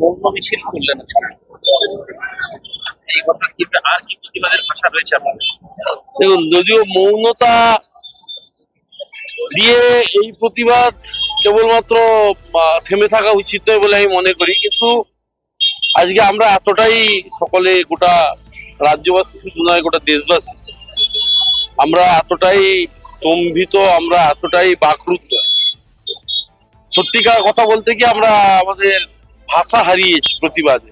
মৌন মিছিল করলেন এই কথা কিন্তু আর কি ভাষা রয়েছে দেখুন, যদিও মৌনতা দিয়ে এই প্রতিবাদ কেবলমাত্র থেমে থাকা উচিত নয় বলে আমি মনে করি, কিন্তু আজকে আমরা এতটাই সকলে গোটা রাজ্যবাসী, শুধু নয়, গোটা দেশবাসী, আমরা এতটাই স্তম্ভিত, আমরা এতটাই বাকরুদ্ধ। সত্যিকার কথা বলতে কি, আমরা আমাদের ভাষা হারিয়েছি প্রতিবাদে।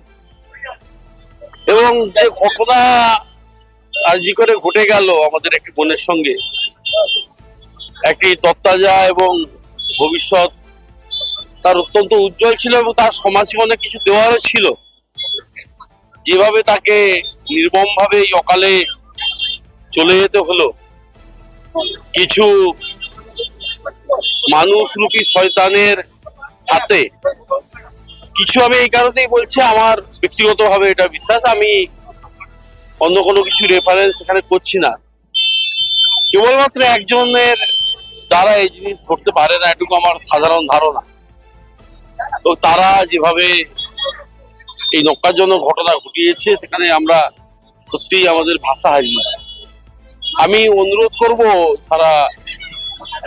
এবং যে ঘটনা আরজি করে ঘটে গেল আমাদের একটি বোনের সঙ্গে। একটি তত্তাজা এবং ভবিষ্যৎ তার অত্যন্ত উজ্জ্বল ছিল এবং তার সমাজে অনেক কিছু দেওয়ারও ছিল। যেভাবে তাকে নির্মম ভাবে এই অকালে চলে যেতে হলো, কিছু মানুষ মানুষরূপী শয়তানের হাতে। কিছু আমি এই কারণেই বলছি, আমার ব্যক্তিগতভাবে এটা বিশ্বাস। আমি অন্য কোনো কিছু রেফারেন্স এখানে করছি না। কেবলমাত্র একজনের দ্বারা এই জিনিস ঘটতে পারে না, এটুকু আমার সাধারণ ধারণা। তো তারা যেভাবে এই নক্কারজনক ঘটনা ঘটিয়েছে, সেখানে আমরা সত্যিই আমাদের ভাষা হারিয়েছি। আমি অনুরোধ করব, তারা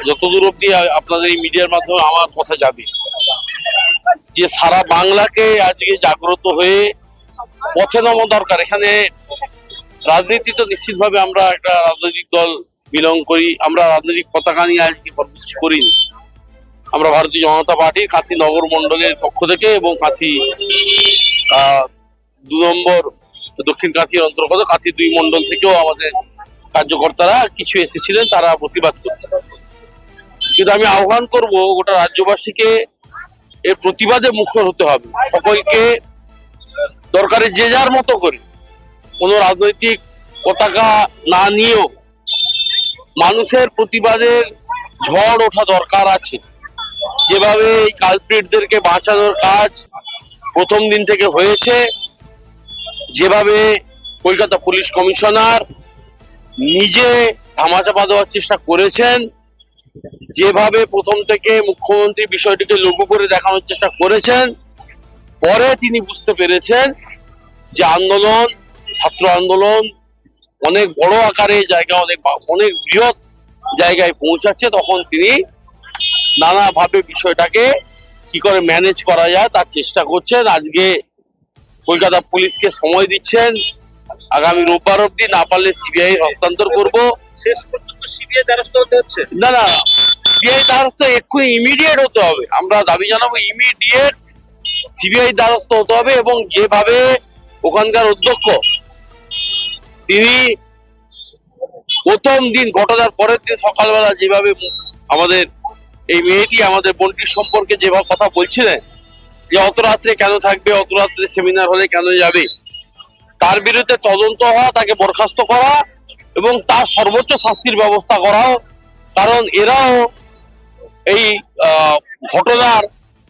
যতদূর অব্দি আপনাদের এই মিডিয়ার মাধ্যমে আমার কথা যাবে, যে সারা বাংলাকে আজকে জাগ্রত হয়ে পথে নামা দরকার। এখানে রাজনীতি তো নিশ্চিতভাবে আমরা একটা রাজনৈতিক দল বিলং করি, আমরা রাজনৈতিক পতাকা নিয়ে আজকে কর্মসূচি করিনি। আমরা ভারতীয় জনতা পার্টির কাঁথি নগর মন্ডলের পক্ষ থেকে এবং কাঁথি দু নম্বর দক্ষিণ কাঁথির অন্তর্গত কাঁথি দুই মন্ডল থেকেও আমাদের কার্যকর্তারা কিছু এসেছিলেন, তারা প্রতিবাদ করতে। কিন্তু আমি আহ্বান করব গোটা রাজ্যবাসীকে, এর প্রতিবাদে মুখর হতে হবে। সকলকে দরকারে যে যার মতো করে। কোনো রাজনৈতিক পতাকা না নিয়েও মানুষের প্রতিবাদের ঝড় ওঠা দরকার আছে। যেভাবে এই কালপ্রিটদেরকে বাঁচানোর কাজ প্রথম দিন থেকে হয়েছে, যেভাবে কলকাতা পুলিশ কমিশনার নিজে ধামাচাপা দেওয়ার চেষ্টা করেছেন, যেভাবে প্রথম থেকে মুখ্যমন্ত্রী বিষয়টিকে লঘু করে দেখানোর চেষ্টা করেছেন, পরে তিনি বুঝতে পেরেছেন যে আন্দোলন ছাত্র আন্দোলন অনেক বড় আকারে জায়গা অনেক অনেক বৃহৎ জায়গায় পৌঁছাচ্ছে। তখন তিনি নানাভাবে বিষয়টাকে কি করে ম্যানেজ করা যায় তার চেষ্টা করছেন। আজকে কলকাতা পুলিশকে সময় দিচ্ছেন। আগামী রোববার অব্দি না পারলে সিবিআই হস্তান্তর করব। শেষ পর্যন্ত সিবিআই দ্বারস্থ হতে হচ্ছে? না না সিবিআই দ্বারস্থ এক্ষুনি ইমিডিয়েট হতে হবে। আমরা দাবি জানাব ইমিডিয়েট সিবিআই দ্বারস্থ হতে হবে এবং যেভাবে ওখানকার অধ্যক্ষ তিনি প্রথম দিন, ঘটনার পরের দিন সকালবেলা যেভাবে আমাদের এই মেয়েটি, আমাদের বোনটির সম্পর্কে যেভাবে কথা বলছিলেন, যে অত রাত্রে কেন থাকবে, অত রাত্রে সেমিনার হলে কেন যাবে, তার বিরুদ্ধে তদন্ত হওয়া, তাকে বরখাস্ত করা এবং তার সর্বোচ্চ শাস্তির ব্যবস্থা করাও কারণ এরাও এই ঘটনার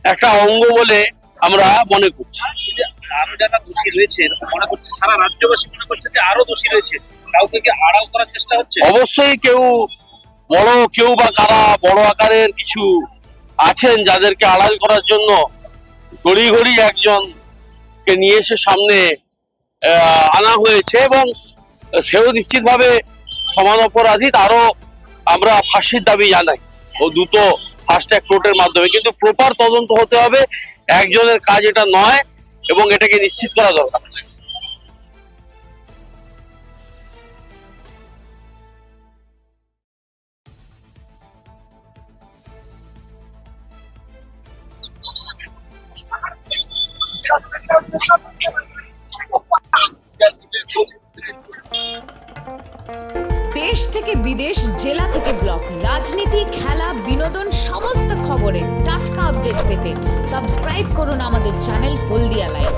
একটা অঙ্গ বলে আমরা মনে করছি। আরও যারা দোষী রয়েছে মনে করছে সারা রাজ্যবাসী মনে করছে যে আরও দোষী রয়েছে। কাউকে কি আড়াল করার চেষ্টা হচ্ছে? অবশ্যই কেউ বড়, কেউ বা কারা বড় আকারের কিছু আছেন যাদেরকে আড়াল করার জন্য ঘড়ি ঘড়ি একজনকে নিয়ে এসে সামনে আনা হয়েছে এবং সেও নিশ্চিতভাবে সমান অপরাধী, তারও আমরা ফাঁসির দাবি জানাই। ও দ্রুত ফাস্ট ট্র্যাক কোর্টের মাধ্যমে। কিন্তু প্রপার তদন্ত হতে হবে। একজনের কাজ এটা নয় এবং এটাকে নিশ্চিত করা দরকার আছে। দেশ থেকে বিদেশ জেলা ব্লক রাজনীতি, খেলা, বিনোদন, সমস্ত খবরে টাটকা আপডেট পেতে সাবস্ক্রাইব করুন আমাদের চ্যানেল হলদিয়া লাইভ